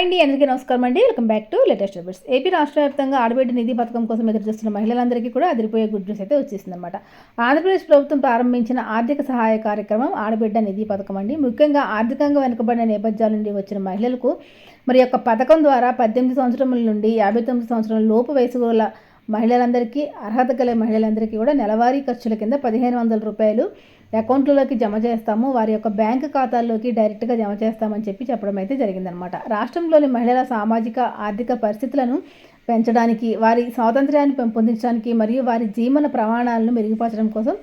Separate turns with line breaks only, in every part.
Hi అండి అందరికీ నమస్కారం అండి. Welcome back to latest updates AP రాష్ట్ర వ్యాప్తంగా ఆడబిడ్డ నిధి పథకం కోసం ఎదురు చూస్తున్న మహిళలందరికీ కూడా అదిరిపోయే గుడ్ న్యూస్ అయితే వచ్చేసింది అనమాట ఆంధ్రప్రదేశ్ ప్రభుత్వం ప్రారంభించిన ఆర్థిక సహాయ కార్యక్రమం ఆడబిడ్డ నిధి పథకం అండి. ముఖ్యంగా ఆర్థికంగా వెనుకబడిన నేపథ్యాల నుండి వచ్చిన మహిళలకు మరి యొక్క పథకం ద్వారా పద్దెనిమిది సంవత్సరముల నుండి యాభై తొమ్మిది సంవత్సరాల లోపు వయసు గల మహిళలందరికీ అర్హత గల మహిళలందరికీ కూడా నెలవారీ ఖర్చుల కింద పదిహేను వందల రూపాయలు అకౌంట్లలోకి జమ చేస్తాము వారి యొక్క బ్యాంకు ఖాతాల్లోకి డైరెక్ట్గా జమ చేస్తామని చెప్పి చెప్పడం అయితే జరిగిందనమాట. రాష్ట్రంలోని మహిళల సామాజిక ఆర్థిక పరిస్థితులను పెంచడానికి వారి స్వాతంత్ర్యాన్ని పెంపొందించడానికి మరియు వారి జీవన ప్రమాణాలను మెరుగుపరచడం కోసం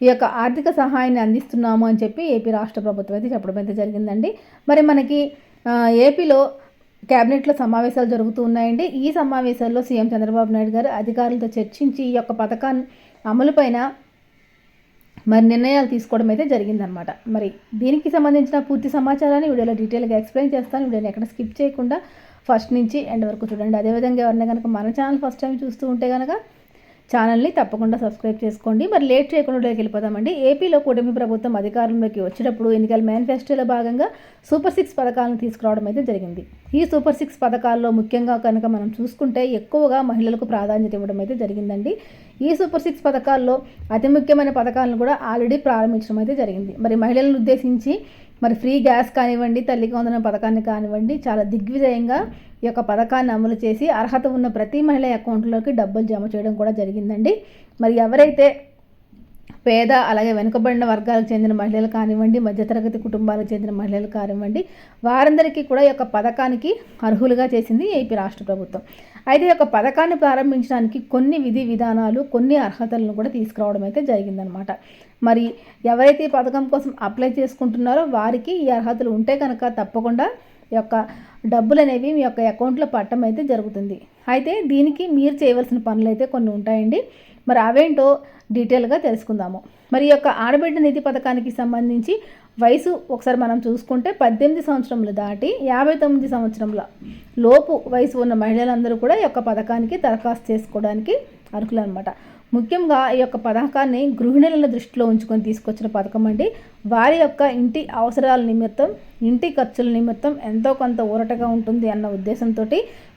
ఈ యొక్క ఆర్థిక సహాయాన్ని అందిస్తున్నాము అని చెప్పి ఏపీ రాష్ట్ర ప్రభుత్వం అయితే చెప్పడం అయితే జరిగిందండి. మరి మనకి ఏపీలో కేబినెట్లో సమావేశాలు జరుగుతూ ఉన్నాయండి. ఈ సమావేశాల్లో సీఎం చంద్రబాబు నాయుడు గారు అధికారులతో చర్చించి ఈ యొక్క పథకాన్ని అమలుపైన మరి నిర్ణయాలు తీసుకోవడం అయితే జరిగిందనమాట మరి దీనికి సంబంధించిన పూర్తి సమాచారాన్ని వీడియోలో డీటెయిల్గా ఎక్స్ప్లెయిన్ చేస్తాను. వీడియోని ఎక్కడ స్కిప్ చేయకుండా ఫస్ట్ నుంచి ఎండ్ వరకు చూడండి. అదేవిధంగా ఎవరైనా కనుక మన ఛానల్ ఫస్ట్ టైం చూస్తూ ఉంటే కనుక ఛానల్ని తప్పకుండా సబ్స్క్రైబ్ చేసుకోండి. మరి లేట్ చేయకుండా వెళ్ళిపోతామండి ఏపీలో కూటమి ప్రభుత్వం అధికారంలోకి వచ్చేటప్పుడు ఎన్నికల మేనిఫెస్టోలో భాగంగా సూపర్ సిక్స్ పథకాలను తీసుకురావడం అయితే జరిగింది. ఈ సూపర్ సిక్స్ పథకాల్లో ముఖ్యంగా కనుక మనం చూసుకుంటే ఎక్కువగా మహిళలకు ప్రాధాన్యత ఇవ్వడం అయితే జరిగిందండి. ఈ సూపర్ సిక్స్ పథకాల్లో అతి ముఖ్యమైన పథకాలను కూడా ఆల్రెడీ ప్రారంభించడం అయితే జరిగింది. మరి మహిళలను ఉద్దేశించి మరి ఫ్రీ గ్యాస్ కానివ్వండి తల్లికి వందన పథకాన్ని కానివ్వండి చాలా దిగ్విజయంగా ఈ యొక్క పథకాన్ని అమలు చేసి అర్హత ఉన్న ప్రతి మహిళ అకౌంట్లోకి డబ్బులు జమ చేయడం కూడా జరిగిందండి. మరి ఎవరైతే పేద అలాగే వెనుకబడిన వర్గాలకు చెందిన మహిళలు కానివ్వండి మధ్యతరగతి కుటుంబాలకు చెందిన మహిళలు కానివ్వండి వారందరికీ కూడా ఈ యొక్క పథకానికి అర్హులుగా చేసింది ఏపీ రాష్ట్ర ప్రభుత్వం. అయితే ఈ యొక్క పథకాన్ని ప్రారంభించడానికి కొన్ని విధి విధానాలు కొన్ని అర్హతలను కూడా తీసుకురావడం అయితే జరిగిందనమాట మరి ఎవరైతే ఈ పథకం కోసం అప్లై చేసుకుంటున్నారో వారికి ఈ అర్హతలు ఉంటే కనుక తప్పకుండా ఈ యొక్క డబ్బులు అనేవి మీ యొక్క అకౌంట్లో పట్టడం అయితే జరుగుతుంది. అయితే దీనికి మీరు చేయవలసిన పనులు అయితే కొన్ని ఉంటాయండి. మరి అవేంటో డీటెయిల్గా తెలుసుకుందాము. మరి యొక్క ఆడబిడ్డ నిధి పథకానికి సంబంధించి వయసు ఒకసారి మనం చూసుకుంటే పద్దెనిమిది సంవత్సరములు దాటి యాభై తొమ్మిది సంవత్సరముల లోపు వయసు ఉన్న మహిళలందరూ కూడా ఈ యొక్క పథకానికి దరఖాస్తు చేసుకోవడానికి అర్హులు అనమాట ముఖ్యంగా ఈ యొక్క పథకాన్ని గృహిణుల దృష్టిలో ఉంచుకొని తీసుకొచ్చిన పథకం అండి. వారి యొక్క ఇంటి అవసరాల నిమిత్తం ఇంటి ఖర్చుల నిమిత్తం ఎంతో కొంత ఊరటగా ఉంటుంది అన్న ఉద్దేశంతో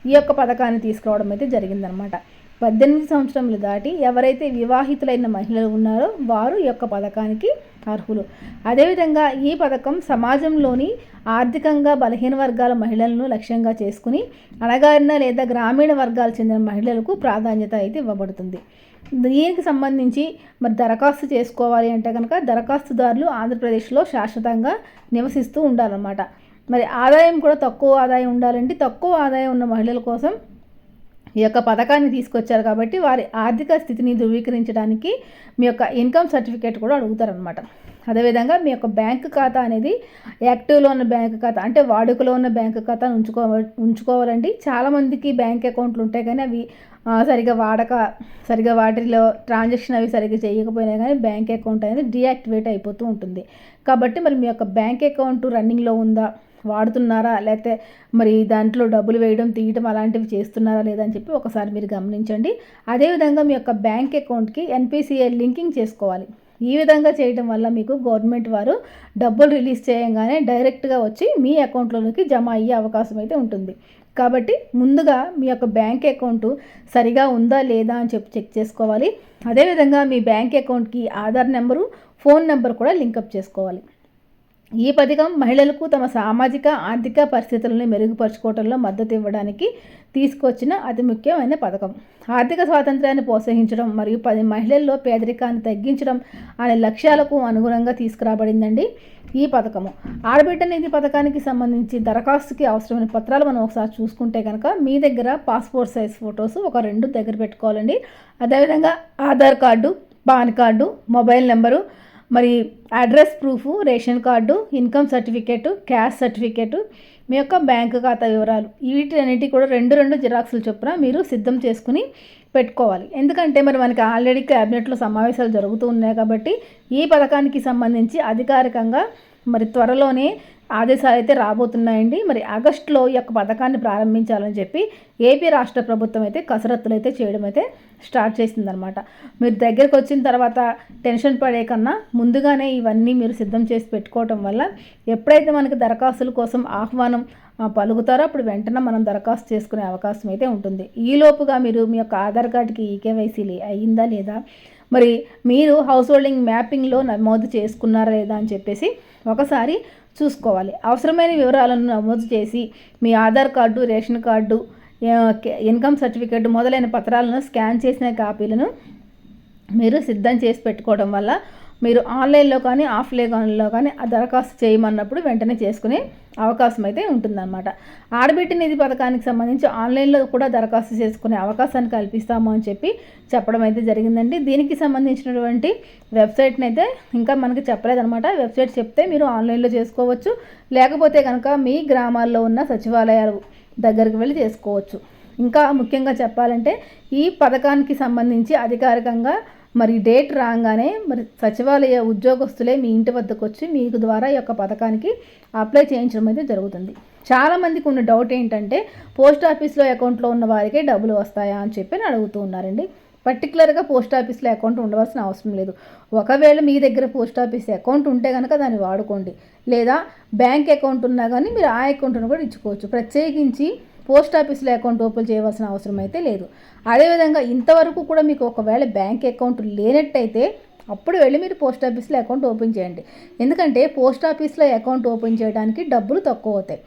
ఈ యొక్క పథకాన్ని తీసుకురావడం అయితే జరిగిందనమాట పద్దెనిమిది సంవత్సరములు దాటి ఎవరైతే వివాహితులైన మహిళలు ఉన్నారో వారు యొక్క పథకానికి అర్హులు. అదేవిధంగా ఈ పథకం సమాజంలోని ఆర్థికంగా బలహీన వర్గాల మహిళలను లక్ష్యంగా చేసుకుని అణగారిన లేదా గ్రామీణ వర్గాలు చెందిన మహిళలకు ప్రాధాన్యత అయితే ఇవ్వబడుతుంది. దీనికి సంబంధించి మరి దరఖాస్తు చేసుకోవాలి అంటే కనుక దరఖాస్తుదారులు ఆంధ్రప్రదేశ్లో శాశ్వతంగా నివసిస్తూ ఉండాలన్నమాట. మరి ఆదాయం కూడా తక్కువ ఆదాయం ఉండాలంటే తక్కువ ఆదాయం ఉన్న మహిళల కోసం ఈ యొక్క పథకాన్ని తీసుకొచ్చారు కాబట్టి వారి ఆర్థిక స్థితిని ధృవీకరించడానికి మీ యొక్క ఇన్కమ్ సర్టిఫికేట్ కూడా అడుగుతారనమాట అదేవిధంగా మీ యొక్క బ్యాంక్ ఖాతా అనేది యాక్టివ్లో ఉన్న బ్యాంక్ ఖాతా అంటే వాడుకలో ఉన్న బ్యాంక్ ఖాతా ఉంచుకో ఉంచుకోవాలండి. చాలామందికి బ్యాంక్ అకౌంట్లు ఉంటాయి కానీ అవి సరిగా వాడక సరిగా వాటిలో ట్రాన్సాక్షన్ అవి సరిగ్గా చేయకపోయినా కానీ బ్యాంక్ అకౌంట్ అనేది డీయాక్టివేట్ అయిపోతూ ఉంటుంది. కాబట్టి మరి మీ యొక్క బ్యాంక్ అకౌంట్ రన్నింగ్లో ఉందా? వాడుతున్నారా? లేకపోతే మరి దాంట్లో డబ్బులు వేయడం తీయడం అలాంటివి చేస్తున్నారా లేదని చెప్పి ఒకసారి మీరు గమనించండి. అదేవిధంగా మీ యొక్క బ్యాంక్ అకౌంట్కి ఎన్పిసిఐ లింకింగ్ చేసుకోవాలి. ఈ విధంగా చేయడం వల్ల మీకు గవర్నమెంట్ వారు డబ్బులు రిలీజ్ చేయగానే డైరెక్ట్గా వచ్చి మీ అకౌంట్లోకి జమ అయ్యే అవకాశం అయితే ఉంటుంది. కాబట్టి ముందుగా మీ యొక్క బ్యాంక్ అకౌంట్ సరిగా ఉందా లేదా అని చెప్పి చెక్ చేసుకోవాలి. అదేవిధంగా మీ బ్యాంక్ అకౌంట్కి ఆధార్ నెంబరు ఫోన్ నెంబర్ కూడా లింకప్ చేసుకోవాలి. ఈ పథకం మహిళలకు తమ సామాజిక ఆర్థిక పరిస్థితులను మెరుగుపరుచుకోవడంలో మద్దతు ఇవ్వడానికి తీసుకొచ్చిన అతి ముఖ్యమైన పథకం. ఆర్థిక స్వాతంత్రాన్ని ప్రోత్సహించడం మరియు పది మహిళల్లో పేదరికాన్ని తగ్గించడం అనే లక్ష్యాలకు అనుగుణంగా తీసుకురాబడిందండి ఈ పథకము. ఆడబిడ్డ నిధి పథకానికి సంబంధించి దరఖాస్తుకి అవసరమైన పత్రాలు మనం ఒకసారి చూసుకుంటే కనుక మీ దగ్గర పాస్పోర్ట్ సైజ్ ఫొటోస్ ఒక రెండు దగ్గర పెట్టుకోవాలండి. అదేవిధంగా Aadhaar card PAN card mobile number మరి address proof ration card income certificate cash certificate మీ యొక్క బ్యాంకు ఖాతా వివరాలు. వీటన్నిటి కూడా రెండు రెండు జిరాక్సులు చొప్పున మీరు సిద్ధం చేసుకుని పెట్టుకోవాలి. ఎందుకంటే మరి మనకి ఆల్రెడీ క్యాబినెట్లో సమావేశాలు జరుగుతూ ఉన్నాయి కాబట్టి ఈ పథకానికి సంబంధించి అధికారికంగా మరి త్వరలోనే ఆదేశాలు అయితే రాబోతున్నాయండి. మరి ఆగస్టులో ఈ యొక్క పథకాన్ని ప్రారంభించాలని చెప్పి ఏపీ రాష్ట్ర ప్రభుత్వం అయితే కసరత్తులు అయితే చేయడం అయితే స్టార్ట్ చేసిందనమాట మీరు దగ్గరకు వచ్చిన తర్వాత టెన్షన్ పడే కన్నా ముందుగానే ఇవన్నీ మీరు సిద్ధం చేసి పెట్టుకోవటం వల్ల ఎప్పుడైతే మనకి దరఖాస్తుల కోసం ఆహ్వానం పలుకుతారో అప్పుడు వెంటనే మనం దరఖాస్తు చేసుకునే అవకాశం అయితే ఉంటుంది. ఈలోపుగా మీరు మీ యొక్క ఆధార్ కార్డుకి ఈకేవైసీ అయ్యిందా లేదా? మరి మీరు హౌస్ హోల్డింగ్ మ్యాపింగ్లో నమోదు చేసుకున్నారా లేదా అని చెప్పేసి ఒకసారి చూసుకోవాలి. అవసరమైన వివరాలను నమోదు చేసి మీ Aadhaar card ration card income certificate మొదలైన పత్రాలను స్కాన్ చేసిన కాపీలను మీరు సిద్ధం చేసి పెట్టుకోవడం వల్ల మీరు ఆన్లైన్లో కానీ ఆఫ్లైన్లో కానీ ఆ దరఖాస్తు చేయమన్నప్పుడు వెంటనే చేసుకునే అవకాశం అయితే ఉంటుందన్నమాట. ఆడబిడ్డ నిధి పథకానికి సంబంధించి ఆన్లైన్లో కూడా దరఖాస్తు చేసుకునే అవకాశాన్ని కల్పిస్తాము అని చెప్పి చెప్పడం అయితే జరిగిందండి. దీనికి సంబంధించినటువంటి వెబ్సైట్ని అయితే ఇంకా మనకి చెప్పలేదన్నమాట. వెబ్సైట్ చెప్తే మీరు ఆన్లైన్లో చేసుకోవచ్చు. లేకపోతే కనుక మీ గ్రామాల్లో ఉన్న సచివాలయాలు దగ్గరికి వెళ్ళి చేసుకోవచ్చు. ఇంకా ముఖ్యంగా చెప్పాలంటే ఈ పథకానికి సంబంధించి అధికారికంగా మరి డేట్ రాగానే మరి సచివాలయ ఉద్యోగస్తులే మీ ఇంటి వద్దకు వచ్చి మీకు ద్వారా ఈ యొక్క పథకానికి అప్లై చేయించడం అయితే జరుగుతుంది. చాలామందికి ఉన్న డౌట్ ఏంటంటే పోస్ట్ ఆఫీస్లో అకౌంట్లో ఉన్న వారికే డబ్బులు వస్తాయా అని చెప్పి అడుగుతూ ఉన్నారండి. పర్టికులర్గా పోస్ట్ ఆఫీస్లో అకౌంట్ ఉండవలసిన అవసరం లేదు. ఒకవేళ మీ దగ్గర పోస్ట్ ఆఫీస్ అకౌంట్ ఉంటే కనుక దాన్ని వాడుకోండి. లేదా బ్యాంక్ అకౌంట్ ఉన్నా కానీ మీరు ఆ అకౌంట్ను కూడా ఇచ్చుకోవచ్చు. ప్రత్యేకించి పోస్ట్ ఆఫీస్లో అకౌంట్ ఓపెన్ చేయవలసిన అవసరం అయితే లేదు. అదేవిధంగా ఇంతవరకు కూడా మీకు ఒకవేళ బ్యాంక్ అకౌంట్ లేనట్టయితే అప్పుడు వెళ్ళి మీరు పోస్ట్ ఆఫీస్లో అకౌంట్ ఓపెన్ చేయండి. ఎందుకంటే పోస్ట్ ఆఫీస్లో అకౌంట్ ఓపెన్ చేయడానికి డబ్బులు తక్కువ అవుతాయి.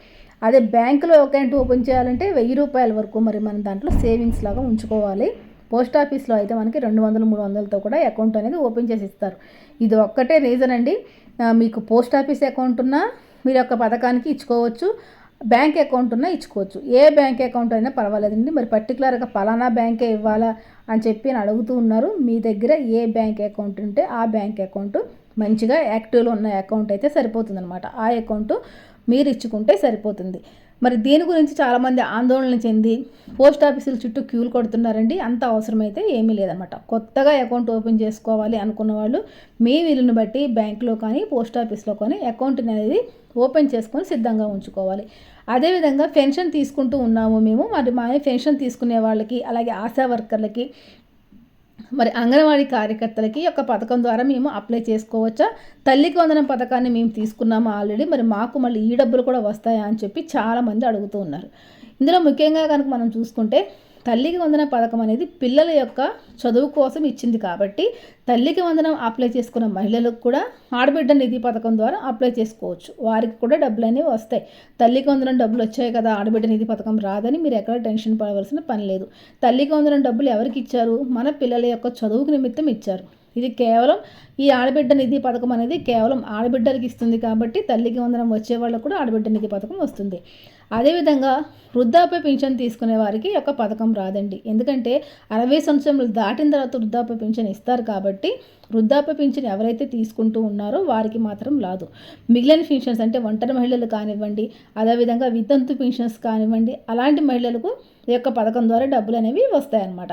అదే బ్యాంకులో అకౌంట్ ఓపెన్ చేయాలంటే వెయ్యి రూపాయల వరకు మరి మనం దాంట్లో సేవింగ్స్ లాగా ఉంచుకోవాలి. పోస్ట్ ఆఫీస్లో అయితే మనకి రెండు వందలు మూడు వందలతో కూడా అకౌంట్ అనేది ఓపెన్ చేసి ఇస్తారు. ఇది ఒక్కటే రీజన్ అండి. మీకు పోస్ట్ ఆఫీస్ అకౌంట్ ఉన్నా మీరు యొక్క పథకానికి ఇచ్చుకోవచ్చు. బ్యాంక్ అకౌంట్ ఉన్నా ఇచ్చుకోవచ్చు. ఏ బ్యాంక్ అకౌంట్ అయినా పర్వాలేదండి. మరి పర్టికులర్గా ఫలానా బ్యాంకే ఇవ్వాలా అని చెప్పి అని అడుగుతూ ఉన్నారు. మీ దగ్గర ఏ బ్యాంక్ అకౌంట్ ఉంటే ఆ బ్యాంక్ అకౌంట్ మంచిగా యాక్టివ్లో ఉన్న అకౌంట్ అయితే సరిపోతుంది అనమాట ఆ అకౌంట్ మీరు ఇచ్చుకుంటే సరిపోతుంది. మరి దీని గురించి చాలామంది ఆందోళన చెంది పోస్ట్ ఆఫీసుల చుట్టూ క్యూలు కొడుతున్నారండి. అంత అవసరమైతే ఏమీ లేదనమాట కొత్తగా అకౌంట్ ఓపెన్ చేసుకోవాలి అనుకున్న వాళ్ళు మీ వీలుని బట్టి బ్యాంకులో కానీ పోస్ట్ ఆఫీస్లో కానీ అకౌంట్ అనేది ఓపెన్ చేసుకొని సిద్ధంగా ఉంచుకోవాలి. అదేవిధంగా పెన్షన్ తీసుకుంటూ ఉన్నాము మేము. మరి మా పెన్షన్ తీసుకునే వాళ్ళకి అలాగే ఆశా వర్కర్లకి మరి అంగన్వాడీ కార్యకర్తలకి యొక్క పథకం ద్వారా మేము అప్లై చేసుకోవచ్చా? తల్లికి వందనం పథకాన్ని మేము తీసుకున్నాము ఆల్రెడీ? మరి మాకు మళ్ళీ ఈ డబ్బులు కూడా వస్తాయా అని చెప్పి చాలామంది అడుగుతూ ఉన్నారు. ఇందులో ముఖ్యంగా కనుక మనం చూసుకుంటే తల్లికి వందన పథకం అనేది పిల్లల యొక్క చదువు కోసం ఇచ్చింది కాబట్టి తల్లికి వందనం అప్లై చేసుకున్న మహిళలకు కూడా ఆడబిడ్డ నిధి పథకం ద్వారా అప్లై చేసుకోవచ్చు. వారికి కూడా డబ్బులు అనేవి వస్తాయి. తల్లికి వందనం డబ్బులు వచ్చాయి కదా ఆడబిడ్డ నిధి పథకం రాదని మీరు ఎక్కడ టెన్షన్ పడవలసిన పని లేదు. తల్లికి వందనం డబ్బులు ఎవరికి ఇచ్చారు? మన పిల్లల యొక్క చదువుకు నిమిత్తం ఇచ్చారు. ఇది కేవలం ఈ ఆడబిడ్డ నిధి పథకం అనేది కేవలం ఆడబిడ్డలకి ఇస్తుంది కాబట్టి తల్లికి వందనం వచ్చే వాళ్ళకు కూడా ఆడబిడ్డ నిధి పథకం వస్తుంది. అదేవిధంగా వృద్ధాప్య పింఛన్ తీసుకునే వారికి ఒక పథకం రాదండి. ఎందుకంటే అరవై సంవత్సరములు దాటిన తర్వాత వృద్ధాప్య పింఛన్ ఇస్తారు కాబట్టి వృద్ధాప్య పింఛన్ ఎవరైతే తీసుకుంటూ ఉన్నారో వారికి మాత్రం రాదు. మిగిలిన పింఛన్స్ అంటే ఒంటరి మహిళలు కానివ్వండి అదేవిధంగా వితంతు పింఛన్స్ కానివ్వండి అలాంటి మహిళలకు ఈ యొక్క పథకం ద్వారా డబ్బులు అనేవి వస్తాయన్నమాట.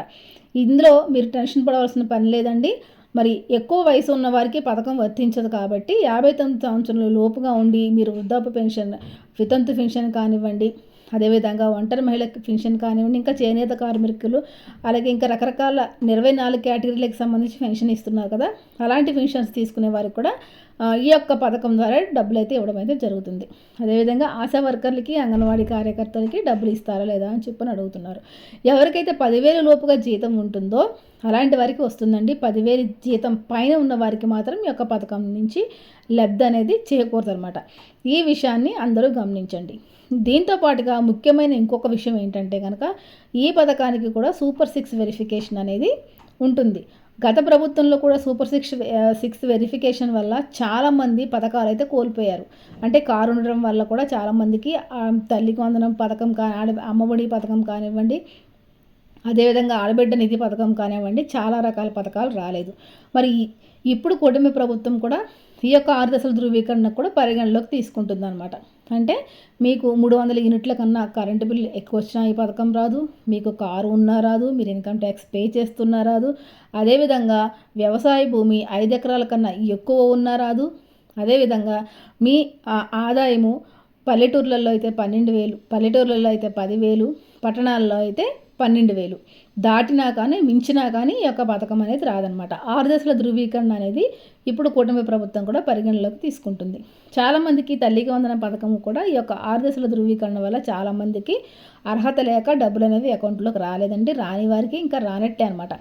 ఇందులో మీరు టెన్షన్ పడవలసిన పని లేదండి. మరి ఎక్కువ వయసు ఉన్న వారికి పథకం వర్తించదు కాబట్టి యాభై తొమ్మిది సంవత్సరాల లోపుగా ఉండి మీరు వృద్ధాప్య పెన్షన్ వితంతు పెన్షన్ కానివ్వండి అదేవిధంగా ఒంటరి మహిళ పెన్షన్ కానివ్వండి ఇంకా చేనేత కార్మికులు అలాగే ఇంకా రకరకాల ఇరవై నాలుగు కేటగిరీలకు సంబంధించి పెన్షన్ ఇస్తున్నారు కదా అలాంటి పెన్షన్స్ తీసుకునే వారికి కూడా ఈ యొక్క పథకం ద్వారా డబ్బులు అయితే ఇవ్వడం అయితే జరుగుతుంది. అదేవిధంగా ఆశా వర్కర్లకి అంగన్వాడీ కార్యకర్తలకి డబ్బులు ఇస్తారా లేదా అని చెప్పని అడుగుతున్నారు. ఎవరికైతే పదివేల లోపుగా జీతం ఉంటుందో అలాంటి వారికి వస్తుందండి. పదివేలు జీతం పైన ఉన్న వారికి మాత్రం ఈ యొక్క పథకం నుంచి లబ్ధి అనేది చేయకూడదనమాట ఈ విషయాన్ని అందరూ గమనించండి. దీంతో పాటుగా ముఖ్యమైన ఇంకొక విషయం ఏంటంటే కనుక ఈ పథకానికి కూడా సూపర్ సిక్స్ వెరిఫికేషన్ అనేది ఉంటుంది. గత ప్రభుత్వంలో కూడా సూపర్ సిక్స్ సిక్స్ వెరిఫికేషన్ వల్ల చాలామంది పథకాలు అయితే కోల్పోయారు. అంటే కారు ఉండడం వల్ల కూడా చాలామందికి తల్లికి వందనం పథకం కానీ అమ్మఒడి పథకం కానివ్వండి అదేవిధంగా ఆడబిడ్డ నిధి పథకం కానివ్వండి చాలా రకాల పథకాలు రాలేదు. మరి ఇప్పుడు కూటమి ప్రభుత్వం కూడా ఈ యొక్క ఆరు దశల ధృవీకరణ కూడా పరిగణలోకి తీసుకుంటుంది అనమాట అంటే మీకు మూడు వందల యూనిట్ల కన్నా కరెంటు బిల్లు ఎక్కువ వచ్చినా ఈ పథకం రాదు మీకు కారు ఉన్నా రాదు మీరు ఇన్కమ్ ట్యాక్స్ పే చేస్తున్నా రాదు. అదేవిధంగా వ్యవసాయ భూమి ఐదు ఎకరాల కన్నా ఎక్కువ ఉన్నా రాదు. అదేవిధంగా మీ ఆదాయము పల్లెటూర్లలో అయితే పన్నెండు వేలు పల్లెటూర్లలో అయితే పదివేలు పట్టణాల్లో అయితే పన్నెండు వేలు. దాటినా కానీ మించినా కానీ ఈ యొక్క పథకం అనేది రాదనమాట. ఆరు దశల ధృవీకరణ అనేది ఇప్పుడు కూటమి ప్రభుత్వం కూడా పరిగణలోకి తీసుకుంటుంది. చాలామందికి తల్లికి వందన పథకం కూడా ఈ యొక్క ఆరు దశల ధృవీకరణ వల్ల చాలామందికి అర్హత లేక డబ్బులు అనేవి అకౌంట్లోకి రాలేదండి. రాని వారికి ఇంకా రానట్టే అనమాట.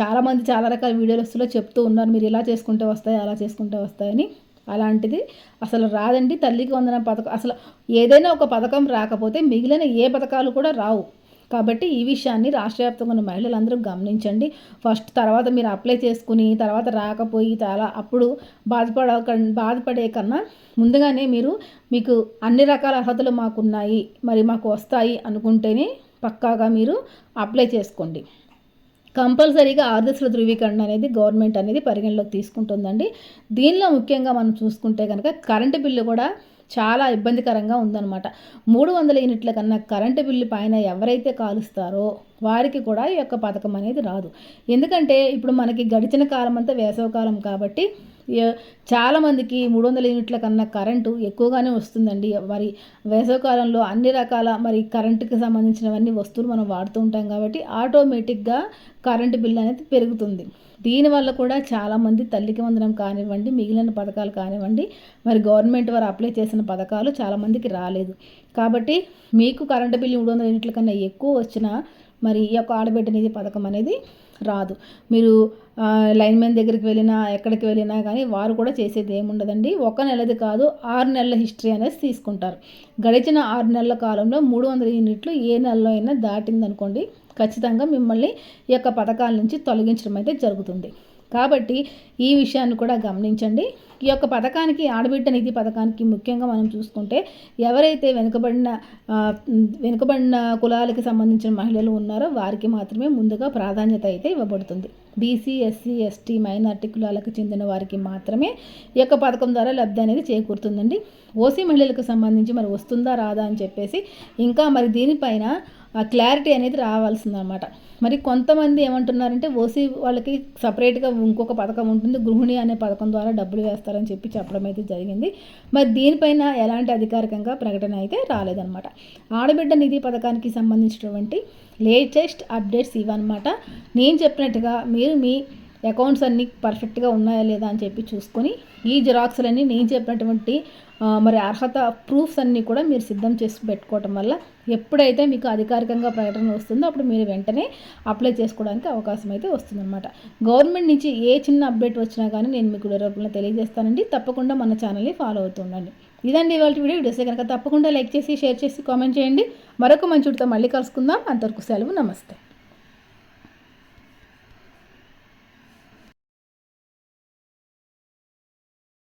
చాలామంది చాలా రకాల వీడియోస్లో చెప్తూ ఉన్నారు మీరు ఇలా చేసుకుంటే వస్తాయి అలా చేసుకుంటే వస్తాయని. అలాంటిది అసలు రాదండి తల్లికి వందన పథకం. అసలు ఏదైనా ఒక పథకం రాకపోతే మిగిలిన ఏ పథకాలు కూడా రావు. కాబట్టి ఈ విషయాన్ని రాష్ట్ర వ్యాప్తంగా ఉన్న మహిళలందరూ గమనించండి. ఫస్ట్ తర్వాత మీరు అప్లై చేసుకుని తర్వాత రాకపోయి చాలా అప్పుడు బాధపడ బాధపడే కన్నా ముందుగానే మీరు మీకు అన్ని రకాల అర్హతలు మాకున్నాయి మరి మాకు వస్తాయి అనుకుంటేనే పక్కాగా మీరు అప్లై చేసుకోండి. కంపల్సరీగా ఆదర్శల ధృవీకరణ అనేది గవర్నమెంట్ అనేది పరిగణలోకి తీసుకుంటుందండి. దీనిలో ముఖ్యంగా మనం చూసుకుంటే కనుక కరెంటు బిల్లు కూడా చాలా ఇబ్బందికరంగా ఉందన్నమాట. మూడు వందల యూనిట్ల కన్నా కరెంటు బిల్లు పైన ఎవరైతే కాలుస్తారో వారికి కూడా ఈ యొక్క పథకం అనేది రాదు. ఎందుకంటే ఇప్పుడు మనకి గడిచిన కాలం అంతా వేసవకాలం కాబట్టి చాలామందికి మూడు వందల యూనిట్ల కన్నా కరెంటు ఎక్కువగానే వస్తుందండి. మరి వేసవకాలంలో అన్ని రకాల మరి కరెంటుకి సంబంధించినవన్నీ వస్తువులు మనం వాడుతూ ఉంటాం కాబట్టి ఆటోమేటిక్గా కరెంటు బిల్ అనేది పెరుగుతుంది. దీనివల్ల కూడా చాలామంది తల్లికి వందనం కానివ్వండి మిగిలిన పథకాలు కానివ్వండి మరి గవర్నమెంట్ వారు అప్లై చేసిన పథకాలు చాలామందికి రాలేదు. కాబట్టి మీకు కరెంటు బిల్లు మూడు వందల యూనిట్ల కన్నా ఎక్కువ వచ్చినా మరి ఈ యొక్క ఆడబిడ్డ నిధి పథకం అనేది రాదు. మీరు లైన్మెన్ దగ్గరికి వెళ్ళినా ఎక్కడికి వెళ్ళినా కానీ వారు కూడా చేసేది ఏముండదండి. ఒక నెలది కాదు ఆరు నెలల హిస్టరీ అనేది తీసుకుంటారు. గడిచిన ఆరు నెలల కాలంలో మూడు వందల యూనిట్లు ఏ నెలలో అయినా దాటిందనుకోండి ఖచ్చితంగా మిమ్మల్ని ఈ యొక్క పథకాల నుంచి తొలగించడం అయితే జరుగుతుంది. కాబట్టి ఈ విషయాన్ని కూడా గమనించండి. ఈ యొక్క పథకానికి ఆడబిడ్డ నిధి పథకానికి ముఖ్యంగా మనం చూసుకుంటే ఎవరైతే వెనుకబడిన వెనుకబడిన కులాలకి సంబంధించిన మహిళలు ఉన్నారో వారికి మాత్రమే ముందుగా ప్రాధాన్యత అయితే ఇవ్వబడుతుంది. బీసీ ఎస్సీ ఎస్టీ మైనార్టీ కులాలకు చెందిన వారికి మాత్రమే ఈ యొక్క పథకం ద్వారా లబ్ధి అనేది చేకూరుతుందండి. ఓసీ మహిళలకు సంబంధించి మరి వస్తుందా రాదా అని చెప్పేసి ఇంకా మరి దీనిపైన ఆ క్లారిటీ అనేది రావాల్సిందనమాట. మరి కొంతమంది ఏమంటున్నారంటే ఓసీ వాళ్ళకి సపరేట్గా ఇంకొక పథకం ఉంటుంది గృహిణి అనే పథకం ద్వారా డబ్బులు వేస్తారని చెప్పి చెప్పడం అయితే జరిగింది. మరి దీనిపైన ఎలాంటి అధికారికంగా ప్రకటన అయితే రాలేదన్నమాట ఆడబిడ్డ నిధి పథకానికి సంబంధించినటువంటి లేటెస్ట్ అప్డేట్స్ ఇవన్నమాట నేను చెప్పినట్టుగా మీరు మీ అకౌంట్స్ అన్నీ పర్ఫెక్ట్గా ఉన్నాయా లేదా అని చెప్పి చూసుకొని ఈ జిరాక్స్లన్నీ నేను చెప్పినటువంటి మరి అర్హత ప్రూఫ్స్ అన్నీ కూడా మీరు సిద్ధం చేసి పెట్టుకోవటం వల్ల ఎప్పుడైతే మీకు అధికారికంగా ప్రకటన వస్తుందో అప్పుడు మీరు వెంటనే అప్లై చేసుకోవడానికి అవకాశం అయితే వస్తుందన్నమాట. గవర్నమెంట్ నుంచి ఏ చిన్న అప్డేట్ వచ్చినా కానీ నేను మీకు రూపంలో తెలియజేస్తానండి. తప్పకుండా మన ఛానల్ని ఫాలో అవుతుండండి ఇదండి ఇవాళ వీడియో. వీడియోస్ కనుక తప్పకుండా లైక్ చేసి షేర్ చేసి కామెంట్ చేయండి. మరొక మంచి మళ్ళీ కలుసుకుందాం. అంతవరకు సెలవు. నమస్తే.